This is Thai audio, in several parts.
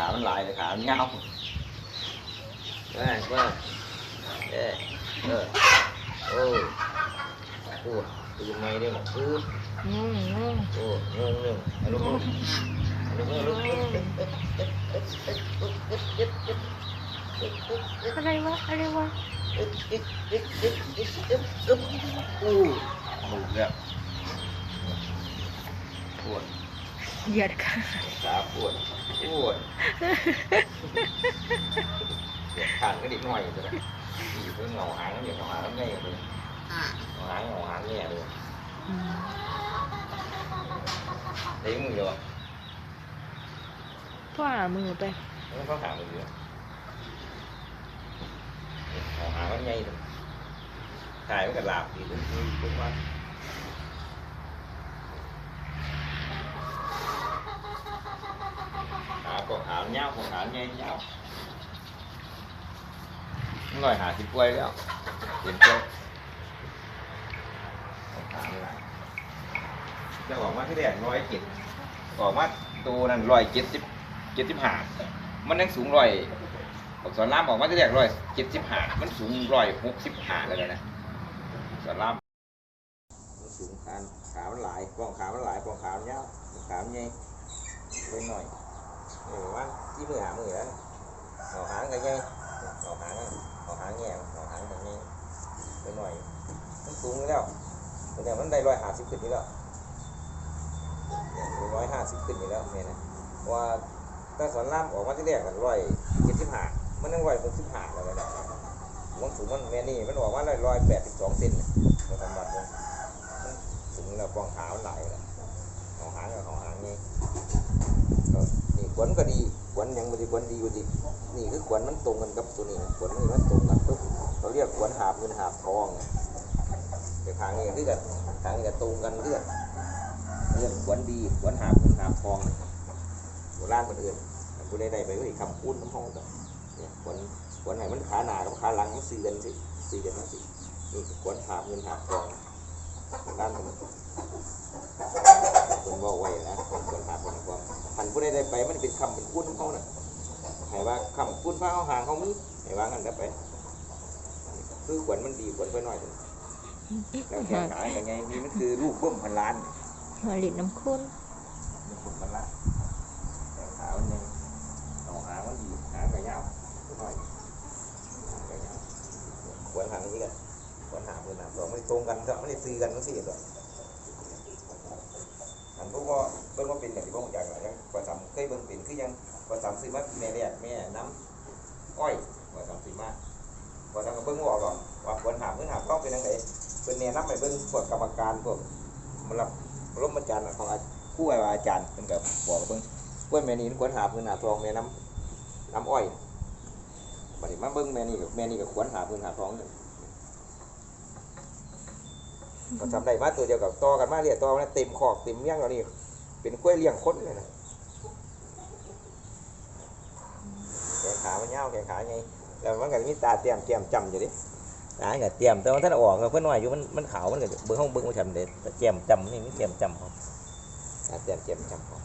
ขามันลายเลยขามันเงาได้ว่าเออเออโอ้โอ้ตื่นไหมเดี๋ยวปื๊ดอืมอืมโอ้งงเลยเอาลุกลุกลุกลุกลุกอะไรวะอะไรวะอึ๊บอึ๊บอึ๊บอึ๊บอึ๊บอึ๊บอึ๊บอู้หนุกแล้วปวด เหยียดขาขาปวดปวดเจ็บขางก็ดิหน่อยเลยอยู่เพื่อเงาหางเดี๋ยวเงาหางแล้วไงเลยเงาหางเงาหางเนี่ยเลยอืม lấy mùi rồi พ่อหามือไป nó có hàm mùi rồi họ hàm nó nhây thôi xài với cả lạp thì cũng cũng quá à còn hàm nhau còn hàm nhây nhau ngồi hả thì quay đó tiền quay còn hàm lại จะบอกว่าที่แรกร้อยเจ็ดบอกว่าตัวนั้นร้อยเจ็ดสิบเจ็ดสิบห้ามันยังสูงร้อยสอนรามบอกว่าที่แรกร้อยเจ็ดสิบห้ามันสูงร้อยหกสิบห้าเลยนะสอนรามมันสูงขานขามันหลายกองขามันหลายกองขามันยาวขามันใหญ่เล็กหน่อย เออว่าที่มือหามือแล้วหอหางกันใหญ่หอหางหอหางแง่หอหางกันใหญ่เล็กหน่อยมันสูงอยู่แล้วแต่มันได้ร้อยห้าสิบขึ้นนี่แล้วร้อยห้าสิบขึ้นอยู่แล้วเนี่ยว่าถ้าสอนล่ามออกมาที่แรกกันร้อยเจ็ดสิบห้ามันยังร้อยหกสิบห้าแล้วนะมันสูงมันแม่นี่มันออกมาร้อยร้อยแปดสิบสองเซนเนี่ยมันทำบัตรมันสูงแล้วกองขามันหลายแล้วของหางกับของหางนี่ วัญก็ดีขวัญยังไม่ได้ขวัญดีกว่าดีนี่คือขวัญมันตรงกันกับตัวนี้ขวัญนี่มันตรงกันปุ๊บเราเรียกขวัญหาบเงินหาบทองแต่ทางนี้คือกันทางนี้ก็ตรงกันเรื่องเรื่องขวัญดีขวัญหาบเงินหาบทองโบราณคนอื่นผู้ใดๆไปก็อีกคำพูดน้ำห้องกันเนี่ยขวัญขวัญไหนมันขาหนากับขาหลังมันสี่กันสิสี่กันนั่นสินี่ขวัญหาบเงินหาบทองโบราณคนคนบอกไว้นะาบทองพันผู้ใดๆไปมันเป็นคำเป็นพูดน้ำห้องน่ะให้ว่าคำพูดพระเอาหางเขามีให้ว่างั้นก็ไป คือขวัญมันดีขวัญไปหน่อยหนึ่งแล้วแข่งขายกันไงนี่มันคือลูกเบิ้มพันล้านหัวหลิดน้ำข้นมันขุดมันละแต่ขามันยังเอาหางมันดีหางกระยาวหน่อยหางกระยาวควรหางนี้กันควรหางควรหางสองไม่ตรงกันก็ไม่ได้ซื้อกันทั้งสี่ตัวอั นพวกว่าเบิ่งว่าเป็นอย่างที่พวกอยากอะไรยังประจำเคยเบิ่งเป็นคือยังประจำซื้อมาแม่แรกแม่น้ำอ้อยประจำซื้อมาประจำก็เบิ่งว่ากหรอกว่าควรหางควรหางต้องเป็นยังไงเป็นแนะนำไปเบิ่งพวกกรรมการพวกมันรับร่มอาจารย์ของอาผู้ว่อาจารย์เพิ่นก็บบอกเพิ่นกล้วยแม่นี่ควรหาเพิ่อนหาทองแม่น้ำน้ำอ้อยบัดนี้มาเบิ่งแม่นี่กับแม่นี่ก็ควรหาเพิ่อนหาทองเลย ก็ทำได้มาตัวเดียวกับต่อกันมาเรียต่อมาเต็มขอกเต็มเมี่ยงแล้วนี่เป็นกล้วยเลี้ยงคนเลยนะแขนขามันยาแขนขาไงแล้วมันก็มีตาเตรียมเตรียมจำอยู่ดิตาก็เตรียมแต่ว่าท่านเอาออกเพิ่อนหน้อยอยู่มันมันขาวมันก็เบิ่งห้องเบิ่งบ่ชันเด้แต่เตรียมจำนี่มีเตรียมจำครับอาเจียมเจียมจำของ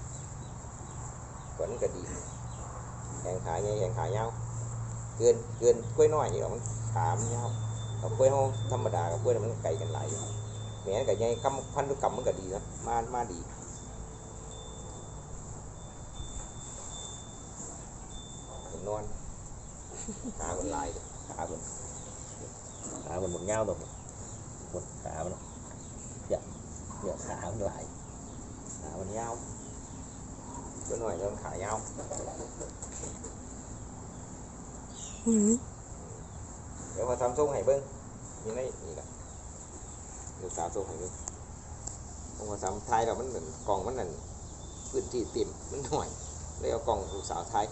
ขวัญก็ดีแขงขาใหญ่แขงขายาเกินเกินกล้วยน้อยนี่หรอมันขามันยากับกล้วยห้องธรรมดากับกล้วยมันไกลกันหลายอยู่ แหม่กับใหญ่กำพันธุกรรมมันก็ดีนะมามาดีผมนอนขาคนหลายขาคนขาคนหมดเงาตัวหมดขามันเนาะเดี๋ยวเดี๋ยวขามันหลายขามันยาวตัวหน่อยแล้วมันขายาวอืมเดี๋ยวมาทำส่งให้เบิ้งนี่นี่นี่แหละ เดี๋ยวสาวส่งให้เบิ้งผมมาทำไทยเรามันเหมือนกล่องมันนั่นพื้นที่เต็มมันหน่อยเลยเอากล่องลูกสาวไทย